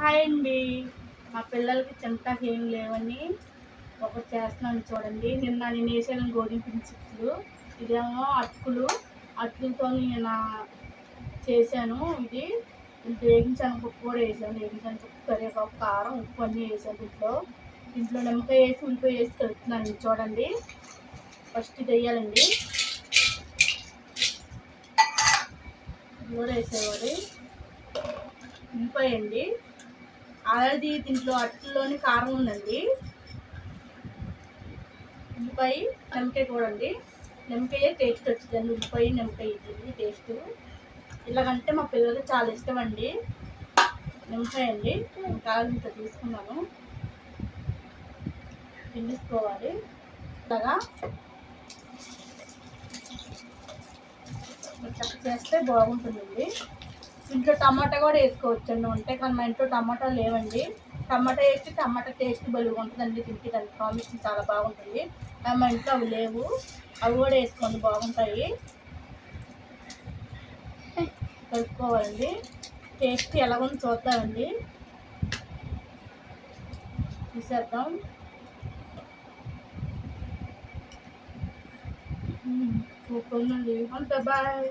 Hi అండి. మా పిల్లలకి చింతకి ఏం లేవని ఒకటి చేస్తున్నాను చూడండి. నిన్న నేను వేసాను గోధుమ పిండి చిప్స్లు ఇదేమో అటుకులు. అటుకులతో నేను చేశాను. ఇది వేగించాను ఉప్పు కూడా వేసాను. వేగించాను ఉప్పు కరివేపాకు కారం ఉప్పు అన్నీ వేసాను ఇంట్లో ఇంట్లో నిమ్మకాయ వేసి ఉల్లిపాయ వేసి కలుపుతున్నాను చూడండి. ఫస్ట్ ఇది వేయాలండి. కూడా వేసేవాడు. ఉల్లిపాయ అండి. ఆల్రెడీ దీంట్లో అట్లలోని కారం ఉందండి. ఉల్లిపాయ నిమ్మకాయ కూడా అండి. నిమ్మకాయ టేస్ట్ వచ్చిందండి. ఉల్లిపాయ నిమ్మకాయ ఇది టేస్ట్ ఇలాగంటే మా పిల్లలకి చాలా ఇష్టం అండి. నిమ్మకాయ అండి. కావాలంత తీసుకున్నాను. పిండిసుకోవాలి. ఇలాగా చక్క చేస్తే బాగుంటుందండి. ఇంట్లో టమాటా కూడా వేసుకోవచ్చండి. ఉంటే కానీ మా ఇంట్లో టమాటా లేవండి. టమాటా వేసి టమాటా టేస్ట్ బలుగు ఉంటుందండి. తింటే దాని కాంబినేషన్ చాలా బాగుంటుంది. మా ఇంట్లో అవి లేవు. అవి కూడా వేసుకోండి. బాగుంటాయి. కలుపుకోవాలండి. టేస్ట్ ఎలా ఉందో చూద్దామండి. తీసేద్దాం. Super bye.